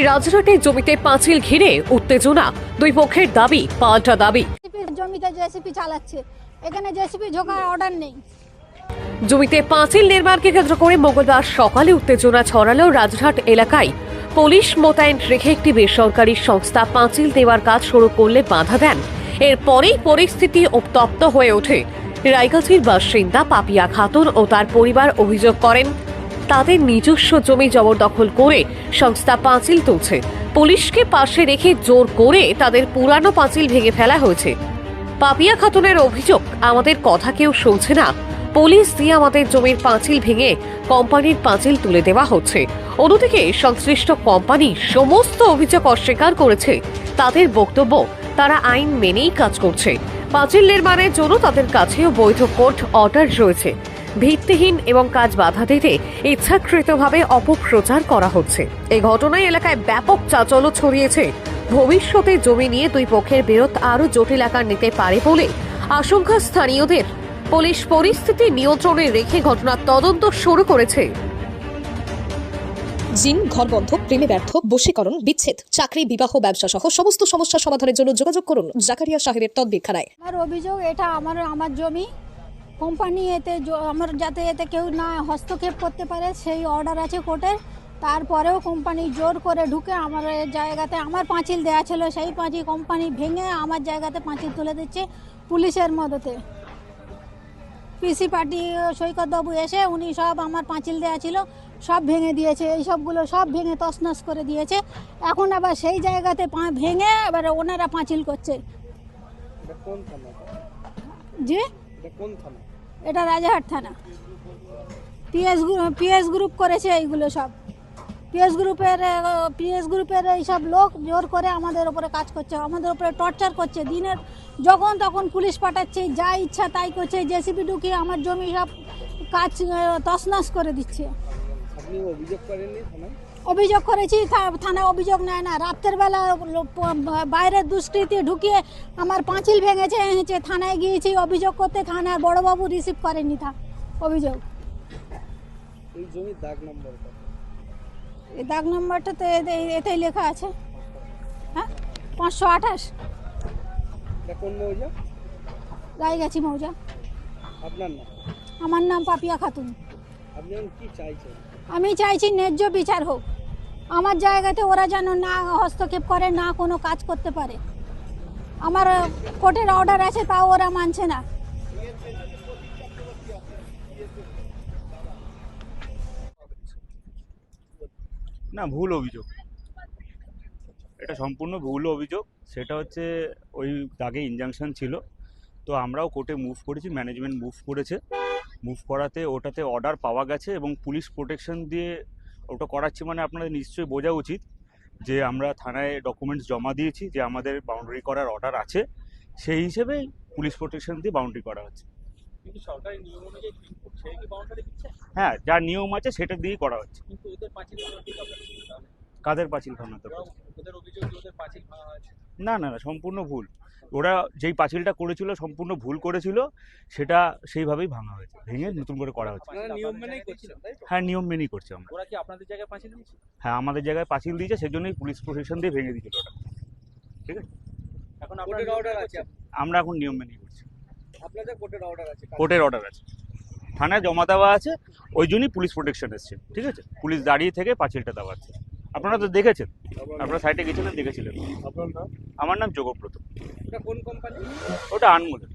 রাজরাটে জমিতে পাঁচিল ঘিরে উত্তেজনা। দুই পক্ষের দাবি পাল্টা দাবি। জমিতে জেসিপি চালাচ্ছে। এখানে জেসিপি ঢোকার অর্ডার নেই। জমিতে পাঁচিল নির্মাণকে কেন্দ্র করে মঙ্গলবার সকালে উত্তেজনা ছড়ালেও রাজঘাট এলাকায়। পুলিশ মোতায়েন রেখে একটি বেসরকারি সংস্থা পাঁচিল দেওয়ার কাজ শুরু করলে বাধা দেন। এরপরেই পরিস্থিতি উত্তপ্ত হয়ে ওঠে। রায়গাছির বাসিন্দা পাপিয়া খাতুন ও তার পরিবার অভিযোগ করেন। তাদের নিজস্ব জমি জবরদখল করে সংস্থা পাঁচিল তুলছে। পুলিশকে পাশে রেখে জোর করে তাদের পুরানো পাঁচিল ভেঙে ফেলা হয়েছে। পাপিয়া খাতুনের অভিযোগ, আমাদের কথা কেউ শুনছে না। পুলিশ দিয়ে আমাদের জমির পাঁচিল ভেঙে কোম্পানির পাঁচিল তুলে দেওয়া হচ্ছে। অন্যদিকে সংশ্লিষ্ট কোম্পানি সমস্ত অভিযোগ অস্বীকার করেছে। তাদের বক্তব্য, তারা আইন মেনেই কাজ করছে। পাঁচিল নির্মাণের জন্য তাদের কাছেও বৈধ কোর্ট অর্ডার রয়েছে। ভিত্তিহীন এবং কাজ বাধা দিতে ইচ্ছাকৃতভাবে অপপ্রচার করা হচ্ছে। এই ঘটনায় এলাকায় ব্যাপক চাচল্য ছড়িয়েছে। ভবিষ্যতে জমি নিয়ে দুই পক্ষের বিরোধ আরও জটিল আকার নিতে পারে বলে আশঙ্কা স্থানীয়দের। পুলিশ পরিস্থিতি নিয়ন্ত্রণে রেখে ঘটনার তদন্ত শুরু করেছে। জিন ঘর বন্ধ প্রেমে ব্যর্থ বশীকরণ বিচ্ছেদ চাকরি বিবাহ ব্যবসা সহ সমস্ত সমস্যা সমাধানের জন্য যোগাযোগ করুন জাকারিয়া সাহেবের তদবিরখানায় আমার অভিযোগ এটা আমার আমার জমি। কোম্পানি এতে আমার যাতে এতে কেউ না হস্তক্ষেপ করতে পারে সেই অর্ডার আছে কোর্টের। তারপরেও কোম্পানি জোর করে ঢুকে আমার জায়গাতে আমার পাঁচিল দেওয়া ছিল সেই পাঁচিল কোম্পানি ভেঙে আমার জায়গাতে পাঁচিল তুলে দিচ্ছে পুলিশের মদতে। পিসি পার্টি সৈকতবাবু এসে উনি সব আমার পাঁচিল দেওয়া ছিল সব ভেঙে দিয়েছে এই সবগুলো সব ভেঙে তছনছ করে দিয়েছে। এখন আবার সেই জায়গাতে পা ভেঙে এবারে ওনারা পাঁচিল করছে। জি? এটা রাজাহাট থানা? পিএস পিএস গ্রুপ করেছে এইগুলো সব। পিএস গ্রুপের পিএস গ্রুপের এইসব লোক জোর করে আমাদের ওপরে কাজ করছে, আমাদের ওপরে টর্চার করছে। দিনের, যখন তখন পুলিশ পাঠাচ্ছে, যা ইচ্ছা তাই করছে। জেসিপি ঢুকিয়ে আমার জমি সব কাজ তসনাস করে দিচ্ছে। অভিযোগ করেছি থা- থানায় অভিযোগ নেয় না। রাত্রের বেলা বাইরের দুষ্কৃতি ঢুকিয়ে আমার পাঁচিল ভেঙেছে হেঁচে থানায় গিয়েছি অভিযোগ করতে থানার বড়বাবু রিসিভ করেনি তা অভিযোগ। এই জমির দাগ নম্বর? এই দাগ নম্বরটা তো এতেই লেখা আছে। হ্যাঁ? পাঁচশো আঠাশ। কোন মৌজা? মৌজা। আপনার নাম? আমার নাম পাপিয়া খাতুন। আপনি কি চাইছেন? আমি চাইছি ন্যায্য বিচার হোক। আমার জায়গাতে ওরা যেন না হস্তক্ষেপ করে, না কোনো কাজ করতে পারে। আমার কোর্টের অর্ডার আছে, তাও ওরা মানছে না। না, ভুল অভিযোগ। এটা সম্পূর্ণ ভুল অভিযোগ। সেটা হচ্ছে, ওই দাগে ইনজাংশন ছিল। তো আমরাও কোর্টে মুভ করেছি ম্যানেজমেন্ট মুভ করেছে। মুভ করাতে ওটাতে অর্ডার পাওয়া গেছে এবং পুলিশ প্রোটেকশন দিয়ে ওটা করাচ্ছি মানে আপনাদের নিশ্চয়ই বোঝা উচিত যে আমরা থানায় ডকুমেন্টস জমা দিয়েছি যে আমাদের বাউন্ডারি করার অর্ডার আছে। সেই হিসেবে পুলিশ প্রোটেকশন দিয়ে বাউন্ডারি করা হচ্ছে। হ্যাঁ যা নিয়ম আছে সেটা দিয়েই করা হচ্ছে। কাদের পাঁচিল ভাঙাতে ওরাও- ওদের অভিযোগ যে ওদের পাঁচিল ভাঙা আছে না না না সম্পূর্ণ ভুল। ওরা যেই পাঁচিলটা করেছিল সম্পূর্ণ ভুল করেছিল সেটা সেইভাবেই ভাঙা হয়েছে ভেঙে নতুন করে করা হচ্ছে। নিয়ম মেনেই করছিলেন হ্যাঁ নিয়ম মেনেই করছি আমরা। ওরা কি আপনাদের জায়গায় পাঁচিল দিয়েছে? হ্যাঁ আমাদের জায়গায় পাঁচিল দিয়েছে সেজন্যই পুলিশ প্রশাসন দিয়ে ভেঙে দিয়েছিল ওটা। ঠিক আছে? এখন আপনার কোর্টের অর্ডার আছে আমরা এখন নিয়ম মেনেই করছি। আপনাদের কোর্টের অর্ডার আছে কোর্টের অর্ডার আছে। থানায় জমা দেওয়া আছে ওই জন্যই পুলিশ প্রোটেকশন এসছে ঠিক আছে? পুলিশ দাঁড়িয়ে থেকে পাঁচিলটা দেওয়া আছে আপনারা তো দেখেছেন। আপনারা সাইডে গেছিলেন দেখেছিলেন। আপনার নাম? আমার নাম যোগব্রত এটা কোন কোম্পানি ওটা আনমোলের